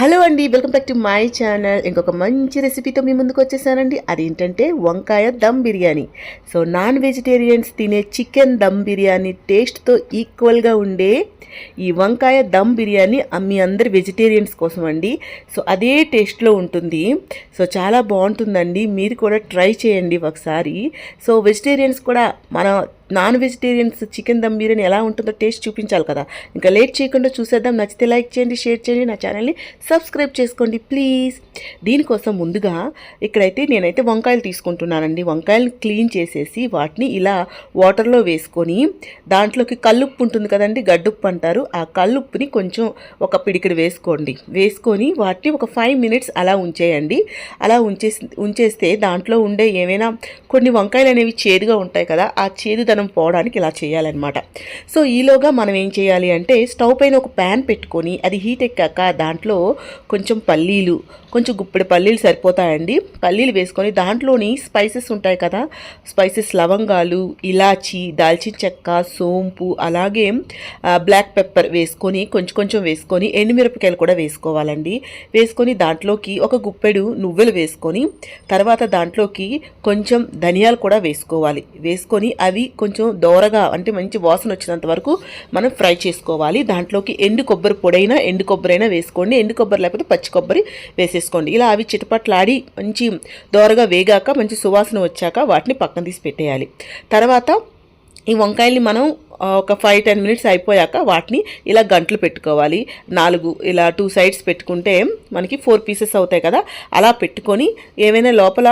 Hello అండి welcome back to my channel. ఇంకొక మంచి రెసిపీతో మీ ముందుకు వచ్చేసానండి. అదేంటంటే వంకాయ dum biryani. So non vegetarians తినే చికెన్ దమ్ బిర్యానీ టేస్ట్తో ఈక్వల్గా ఉండే ఈ వంకాయ దమ్ బిర్యానీ మీ అందరి వెజిటేరియన్స్ కోసం అండి. సో అదే టేస్ట్లో ఉంటుంది. సో చాలా బాగుంటుందండి. మీరు కూడా ట్రై చేయండి ఒకసారి. సో వెజిటేరియన్స్ కూడా మన non vegetarians chicken dum biryani ఎలా ఉంటుందో టేస్ట్ చూపించాలి కదా. ఇంకా లేట్ చేయకుండా చూసేద్దాం. నచ్చితే లైక్ చేయండి షేర్ చేయండి నా ఛానల్ని సబ్స్క్రైబ్ చేసుకోండి ప్లీజ్. దీనికోసం ముందుగా ఇక్కడైతే నేనైతే వంకాయలు తీసుకుంటున్నానండి. వంకాయలను క్లీన్ చేసేసి వాటిని ఇలా వాటర్లో వేసుకొని దాంట్లోకి కల్లుప్పు ఉంటుంది కదండి గడ్డుప్పు అంటారు. ఆ కల్లుప్పుని కొంచెం ఒక పిడికిడి వేసుకోండి. వేసుకొని వాటిని ఒక ఫైవ్ మినిట్స్ అలా ఉంచేయండి. అలా ఉంచేసి ఉంచేస్తే దాంట్లో ఉండే ఏమైనా కొన్ని వంకాయలు అనేవి చేదుగా ఉంటాయి కదా ఆ చేదు చేదుదనం పోవడానికి ఇలా చేయాలన్నమాట. సో ఈలోగా మనం ఏం చేయాలి అంటే స్టవ్ పైన ఒక ప్యాన్ పెట్టుకొని అది హీట్ ఎక్కాక దాంట్లో కొంచెం పల్లీలు కొంచెం గుప్పెడు పల్లీలు సరిపోతాయండి. పల్లీలు వేసుకొని దాంట్లోని స్పైసెస్ ఉంటాయి కదా స్పైసెస్ లవంగాలు ఇలాచి దాల్చిన చెక్క సోంపు అలాగే బ్లాక్ పెప్పర్ వేసుకొని కొంచెం కొంచెం వేసుకొని ఎండుమిరపకాయలు కూడా వేసుకోవాలండి. వేసుకొని దాంట్లోకి ఒక గుప్పెడు నువ్వులు వేసుకొని తర్వాత దాంట్లోకి కొంచెం ధనియాలు కూడా వేసుకోవాలి. వేసుకొని అవి కొంచెం కొంచెం దోరగా అంటే మంచి వాసన వచ్చినంత వరకు మనం ఫ్రై చేసుకోవాలి. దాంట్లోకి ఎండు కొబ్బరి పొడైనా ఎండు కొబ్బరి అయినా వేసుకోండి. ఎండు కొబ్బరి లేకపోతే పచ్చి కొబ్బరి వేసేసుకోండి. ఇలా అవి చిటపట్లాడి మంచి దోరగా వేగాక మంచి సువాసన వచ్చాక వాటిని పక్కన తీసి పెట్టేయాలి. తర్వాత ఈ వంకాయల్ని మనం ఒక ఫైవ్ టెన్ మినిట్స్ అయిపోయాక వాటిని ఇలా గంటలు పెట్టుకోవాలి. నాలుగు ఇలా టూ సైడ్స్ పెట్టుకుంటే మనకి ఫోర్ పీసెస్ అవుతాయి కదా. అలా పెట్టుకొని ఏమైనా లోపల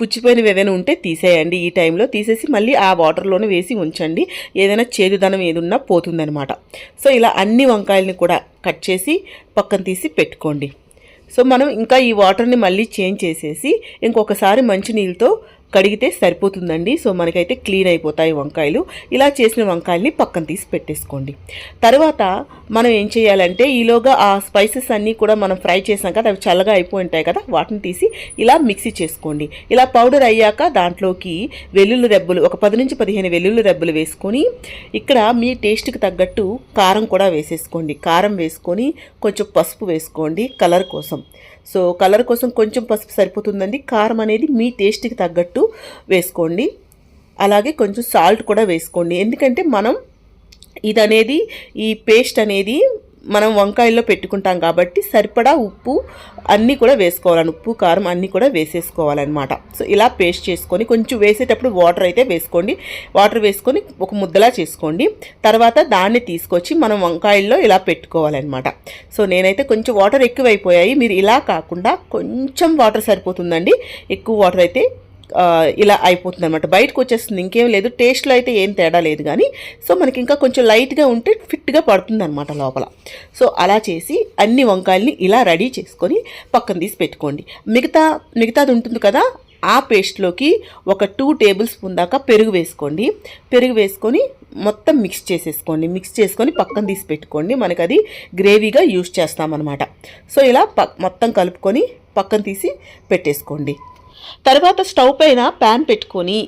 పుచ్చిపోయినవి ఏదైనా ఉంటే తీసేయండి. ఈ టైంలో తీసేసి మళ్ళీ ఆ వాటర్లోనే వేసి ఉంచండి. ఏదైనా చేదుదనం ఏదున్నా పోతుందనమాట సో ఇలా అన్ని వంకాయలని కూడా కట్ చేసి పక్కన తీసి పెట్టుకోండి. సో మనం ఇంకా ఈ వాటర్ని మళ్ళీ చేంజ్ చేసేసి ఇంకొకసారి మంచినీళ్ళతో కడిగితే సరిపోతుందండి. సో మనకైతే క్లీన్ అయిపోతాయి వంకాయలు. ఇలా చేసిన వంకాయల్ని పక్కన తీసి పెట్టేసుకోండి. తర్వాత మనం ఏం చేయాలంటే ఈలోగా ఆ స్పైసెస్ అన్నీ కూడా మనం ఫ్రై చేసాం కదా అవి చల్లగా అయిపోయి ఉంటాయి కదా వాటిని తీసి ఇలా మిక్సీ చేసుకోండి. ఇలా పౌడర్ అయ్యాక దాంట్లోకి వెల్లుల్లి రెబ్బలు ఒక పది నుంచి పదిహేను వెల్లుల్లి రెబ్బలు వేసుకొని ఇక్కడ మీ టేస్ట్కి తగ్గట్టు కారం కూడా వేసేసుకోండి. కారం వేసుకొని కొంచెం పసుపు వేసుకోండి కలర్ కోసం. సో కలర్ కోసం కొంచెం పసుపు సరిపోతుందండి. కారం అనేది మీ టేస్ట్కి తగ్గట్టు వేసుకోండి. అలాగే కొంచెం సాల్ట్ కూడా వేసుకోండి. ఎందుకంటే మనం ఇది అనేది ఈ పేస్ట్ అనేది మనం వంకాయల్లో పెట్టుకుంటాం కాబట్టి సరిపడా ఉప్పు అన్నీ కూడా వేసుకోవాలని ఉప్పు కారం అన్నీ కూడా వేసేసుకోవాలన్నమాట. సో ఇలా పేస్ట్ చేసుకొని కొంచెం వేసేటప్పుడు వాటర్ అయితే వేసుకోండి. వాటర్ వేసుకొని ఒక ముద్దలా చేసుకోండి. తర్వాత దాన్ని తీసుకొచ్చి మనం వంకాయల్లో ఇలా పెట్టుకోవాలన్నమాట. సో నేనైతే కొంచెం వాటర్ ఎక్కువైపోయాయి. మీరు ఇలా కాకుండా కొంచెం వాటర్ సరిపోతుందండి. ఎక్కువ వాటర్ అయితే ఇలా అయిపోతుంది అనమాట బయటకు వచ్చేస్తుంది ఇంకేం లేదు. టేస్ట్లో అయితే ఏం తేడా లేదు కానీ సో మనకి ఇంకా కొంచెం లైట్గా ఉంటే ఫిట్గా పడుతుంది అనమాట లోపల. సో అలా చేసి అన్ని వంకాయల్ని ఇలా రెడీ చేసుకొని పక్కన తీసి పెట్టుకోండి. మిగతా మిగతాది ఉంటుంది కదా ఆ పేస్ట్లోకి ఒక టూ టేబుల్ స్పూన్ దాకా పెరుగు వేసుకోండి. పెరుగు వేసుకొని మొత్తం మిక్స్ చేసేసుకోండి. మిక్స్ చేసుకొని పక్కన తీసి పెట్టుకోండి. మనకు అది గ్రేవీగా యూస్ చేస్తామన్నమాట. సో ఇలా ప మొత్తం కలుపుకొని పక్కన తీసి పెట్టేసుకోండి. తర్వాత స్టవ్ పైన ప్యాన్ పెట్టుకొని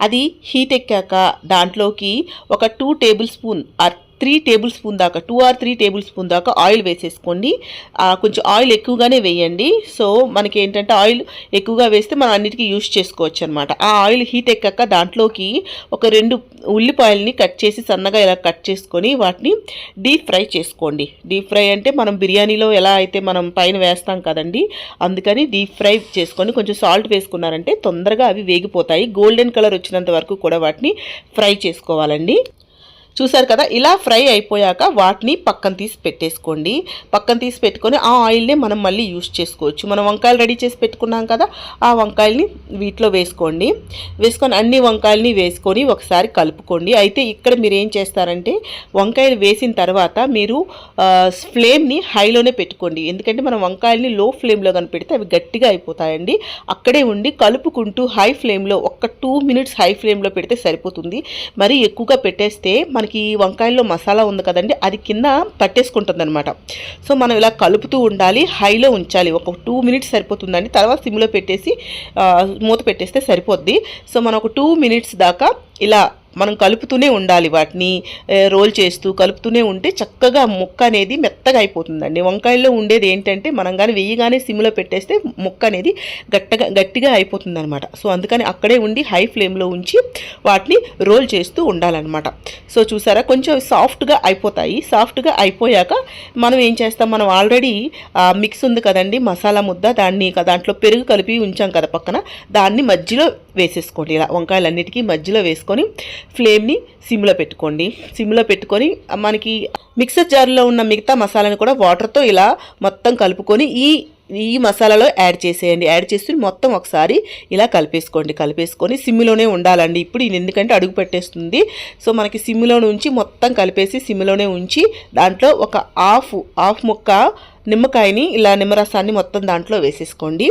అది హీట్ ఎక్కాక దాంట్లోకి ఒక two table spoon or three table spoon దాకా two or three table spoon దాకా ఆయిల్ వేసేసుకోండి. కొంచెం ఆయిల్ ఎక్కువగానే వేయండి. సో మనకి ఏంటంటే ఆయిల్ ఎక్కువగా వేస్తే మనం అన్నిటికీ యూస్ చేసుకోవచ్చు అనమాట ఆ ఆయిల్ హీట్ ఎక్కాక దాంట్లోకి ఒక రెండు ఉల్లిపాయలని కట్ చేసి సన్నగా ఇలా కట్ చేసుకొని వాటిని డీప్ ఫ్రై చేసుకోండి. డీప్ ఫ్రై అంటే మనం బిర్యానీలో ఎలా అయితే మనం పైన వేస్తాం కదండి అందుకని డీప్ ఫ్రై చేసుకొని కొంచెం సాల్ట్ వేసుకున్నారంటే తొందరగా అవి వేగిపోతాయి. గోల్డెన్ కలర్ వచ్చినంత వరకు కూడా వాటిని ఫ్రై చేసుకోవాలండి. చూసారు కదా ఇలా ఫ్రై అయిపోయాక వాటిని పక్కన తీసి పెట్టేసుకోండి. పక్కన తీసి పెట్టుకొని ఆ ఆయిల్నే మనం మళ్ళీ యూస్ చేసుకోవచ్చు. మనం వంకాయలు రెడీ చేసి పెట్టుకున్నాం కదా ఆ వంకాయల్ని వీటిలో వేసుకోండి. వేసుకొని అన్ని వంకాయల్ని వేసుకొని ఒకసారి కలుపుకోండి. అయితే ఇక్కడ మీరు ఏం చేస్తారంటే వంకాయలు వేసిన తర్వాత మీరు ఫ్లేమ్ని హైలోనే పెట్టుకోండి. ఎందుకంటే మనం వంకాయల్ని లో ఫ్లేమ్లో కనిపెడితే అవి గట్టిగా అయిపోతాయండి. అక్కడే ఉండి కలుపుకుంటూ హై ఫ్లేమ్లో ఒక్క టూ మినిట్స్ హై ఫ్లేమ్లో పెడితే సరిపోతుంది. మరి ఎక్కువగా పెట్టేస్తే మనకి వంకాయల్లో మసాలా ఉంది కదండి అది కింద పట్టేసుకుంటుంది అనమాట సో మనం ఇలా కలుపుతూ ఉండాలి హైలో ఉంచాలి. ఒక టూ మినిట్స్ సరిపోతుందండి. తర్వాత సిమ్లో పెట్టేసి మూత పెట్టేస్తే సరిపోద్ది. సో మనం ఒక టూ మినిట్స్ దాకా ఇలా మనం కలుపుతూనే ఉండాలి వాటిని రోల్ చేస్తూ కలుపుతూనే ఉంటే చక్కగా ముక్క అనేది మెత్తగా అయిపోతుందండి. వంకాయల్లో ఉండేది ఏంటంటే మనం కానీ వేయగానే సిమ్లో పెట్టేస్తే ముక్క అనేది గట్టగా గట్టిగా అయిపోతుంది అనమాట సో అందుకని అక్కడే ఉండి హై ఫ్లేమ్లో ఉంచి వాటిని రోల్ చేస్తూ ఉండాలన్నమాట సో చూసారా? కొంచెం సాఫ్ట్గా అయిపోతాయి. సాఫ్ట్గా అయిపోయాక మనం ఏం చేస్తాం? మనం ఆల్రెడీ మిక్స్ ఉంది కదండి మసాలా ముద్ద దాన్ని దాంట్లో పెరుగు కలిపి ఉంచాం కదా పక్కన దాన్ని మధ్యలో వేసేసుకోండి. ఇలా వంకాయలన్నిటికీ మధ్యలో వేసుకొని ఫ్లేమ్ని సిమ్లో పెట్టుకోండి. సిమ్లో పెట్టుకొని మనకి మిక్సర్ జార్లో ఉన్న మిగతా మసాలాని కూడా వాటర్తో ఇలా మొత్తం కలుపుకొని ఈ ఈ మసాలాలో యాడ్ చేసేయండి. యాడ్ చేసి మొత్తం ఒకసారి ఇలా కలిపేసుకోండి. కలిపేసుకొని సిమ్లోనే ఉండాలండి. ఇప్పుడు ఇది ఎందుకంటే అడుగు పెట్టేస్తుంది. సో మనకి సిమ్లో ఉంచి మొత్తం కలిపేసి సిమ్లోనే ఉంచి దాంట్లో ఒక హాఫ్ హాఫ్ ముక్క నిమ్మకాయని ఇలా నిమ్మరసాన్ని మొత్తం దాంట్లో వేసేసుకోండి.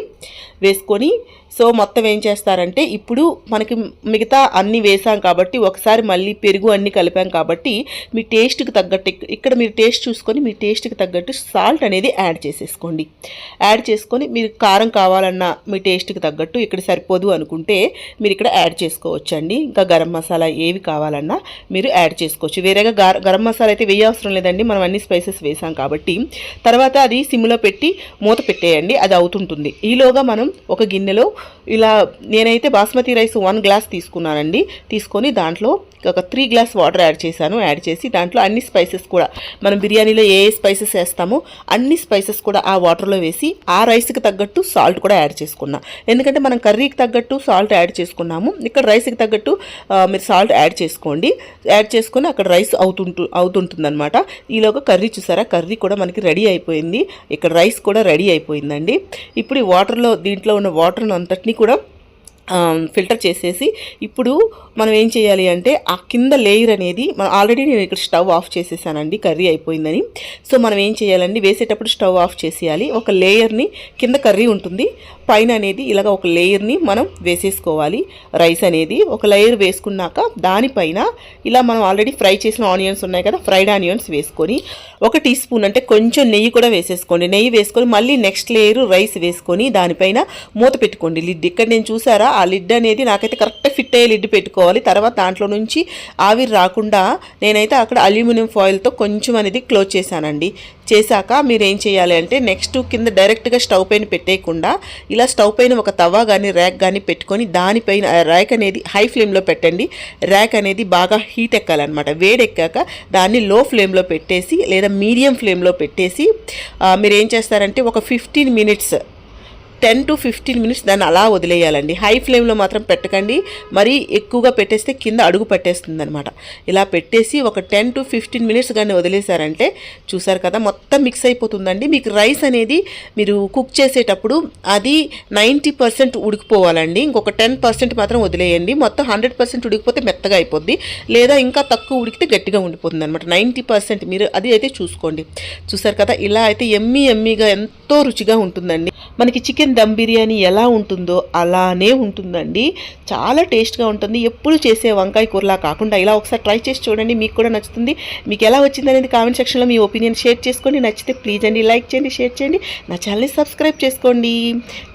వేసుకొని సో మొత్తం ఏం చేస్తారంటే ఇప్పుడు మనకి మిగతా అన్నీ వేసాం కాబట్టి ఒకసారి మళ్ళీ పెరుగు అన్నీ కలిపాం కాబట్టి మీ టేస్ట్కి తగ్గట్టు ఇక్కడ మీరు టేస్ట్ చూసుకొని మీ టేస్ట్కి తగ్గట్టు సాల్ట్ అనేది యాడ్ చేసేసుకోండి. యాడ్ చేసుకొని మీరు కారం కావాలన్నా మీ టేస్ట్కి తగ్గట్టు ఇక్కడ సరిపోదు అనుకుంటే మీరు ఇక్కడ యాడ్ చేసుకోవచ్చు అండి ఇంకా గరం మసాలా ఏవి కావాలన్నా మీరు యాడ్ చేసుకోవచ్చు. వేరేగా గరం మసాలా అయితే వేయ అవసరం లేదండి. మనం అన్ని స్పైసెస్ వేసాం కాబట్టి. తర్వాత అది సిమ్లో పెట్టి మూత పెట్టేయండి. అది అవుతుంటుంది. ఈలోగా మనం ఒక గిన్నెలో ఇలా నేనైతే బాస్మతి రైస్ వన్ గ్లాస్ తీసుకున్నానండి. తీసుకొని దాంట్లో ఒక త్రీ గ్లాస్ వాటర్ యాడ్ చేశాను. యాడ్ చేసి దాంట్లో అన్ని స్పైసెస్ కూడా మనం బిర్యానీలో ఏ ఏ స్పైసెస్ వేస్తామో అన్ని స్పైసెస్ కూడా ఆ వాటర్లో వేసి ఆ రైస్కి తగ్గట్టు సాల్ట్ కూడా యాడ్ చేసుకున్నా. ఎందుకంటే మనం కర్రీకి తగ్గట్టు సాల్ట్ యాడ్ చేసుకున్నాము. ఇక్కడ రైస్కి తగ్గట్టు మీరు సాల్ట్ యాడ్ చేసుకోండి. యాడ్ చేసుకుని అక్కడ రైస్ అవుతుంటు అవుతుంటుందనమాట ఈలోగా కర్రీ చూసారా? కర్రీ కూడా మనకి రెడీ అయిపోయింది. ఇక్కడ రైస్ కూడా రెడీ అయిపోయిందండి. ఇప్పుడు ఈ వాటర్లో దీంట్లో ఉన్న వాటర్ అంతటినీ కూడా ఫిల్టర్ చేసేసి ఇప్పుడు మనం ఏం చేయాలి అంటే ఆ కింద లేయర్ అనేది మనం ఆల్రెడీ నేను ఇక్కడ స్టవ్ ఆఫ్ చేసేసానండి కర్రీ అయిపోయిందని. సో మనం ఏం చేయాలండి వేసేటప్పుడు స్టవ్ ఆఫ్ చేసేయాలి. ఒక లేయర్ని కింద కర్రీ ఉంటుంది పైన అనేది ఇలాగ ఒక లేయర్ని మనం వేసేసుకోవాలి. రైస్ అనేది ఒక లేయర్ వేసుకున్నాక దానిపైన ఇలా మనం ఆల్రెడీ ఫ్రై చేసిన ఆనియన్స్ ఉన్నాయి కదా ఫ్రైడ్ ఆనియన్స్ వేసుకొని ఒక టీ స్పూన్ అంటే కొంచెం నెయ్యి కూడా వేసేసుకోండి. నెయ్యి వేసుకొని మళ్ళీ నెక్స్ట్ లేయర్ రైస్ వేసుకొని దానిపైన మూత పెట్టుకోండి. లిడ్ ఇక్కడ నేను చూసారా ఆ ఆ లిడ్ అనేది నాకైతే కరెక్ట్ ఫిట్ అయ్యే లిడ్ పెట్టుకోవాలి. తర్వాత దాంట్లో నుంచి ఆవిరి రాకుండా నేనైతే అక్కడ అల్యూమినియం ఫాయిల్తో కొంచెం అనేది క్లోజ్ చేశానండి. చేశాక మీరు ఏం చేయాలి అంటే నెక్స్ట్ కింద డైరెక్ట్గా స్టవ్ పైన పెట్టేయకుండా ఇలా స్టవ్ పైన ఒక తవా కానీ ర్యాక్ కానీ పెట్టుకొని దానిపైన ర్యాక్ అనేది హై ఫ్లేమ్లో పెట్టండి. ర్యాక్ అనేది బాగా హీట్ ఎక్కాలన్నమాట. వేడెక్కాక దాన్ని లో ఫ్లేమ్లో పెట్టేసి లేదా మీడియం ఫ్లేమ్లో పెట్టేసి మీరు ఏం చేస్తారంటే ఒక fifteen minutes ten to fifteen minutes దాన్ని అలా వదిలేయాలండి. హై ఫ్లేమ్లో మాత్రం పెట్టకండి. మరీ ఎక్కువగా పెట్టేస్తే కింద అడుగు పట్టేస్తుంది అనమాట ఇలా పెట్టేసి ఒక టెన్ టు ఫిఫ్టీన్ మినిట్స్ కానీ వదిలేశారంటే చూసారు కదా మొత్తం మిక్స్ అయిపోతుందండి. మీకు రైస్ అనేది మీరు కుక్ చేసేటప్పుడు అది నైంటీ పర్సెంట్ ఉడికిపోవాలండి. ఇంకొక టెన్ పర్సెంట్ మాత్రం వదిలేయండి. మొత్తం హండ్రెడ్ పర్సెంట్ ఉడికిపోతే మెత్తగా అయిపోద్ది. లేదా ఇంకా తక్కువ ఉడికితే గట్టిగా ఉండిపోతుంది అనమాట నైంటీ పర్సెంట్ మీరు అది అయితే చూసుకోండి. చూసారు కదా ఇలా అయితే ఎమ్మీ ఎమ్మీగా ఎంతో రుచిగా ఉంటుందండి. మనకి చికెన్ దమ్ బిర్యానీ ఎలా ఉంటుందో అలానే ఉంటుందండి. చాలా టేస్ట్గా ఉంటుంది. ఎప్పుడు చేసే వంకాయ కూరలా కాకుండా ఇలా ఒకసారి ట్రై చేసి చూడండి. మీకు కూడా నచ్చుతుంది. మీకు ఎలా వచ్చింది అనేది కామెంట్ సెక్షన్లో మీ ఒపీనియన్ షేర్ చేసుకోండి. నచ్చితే ప్లీజ్ అండి లైక్ చేయండి షేర్ చేయండి. నా ఛానల్ని సబ్స్క్రైబ్ చేసుకోండి.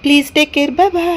Please take care. Bye bye.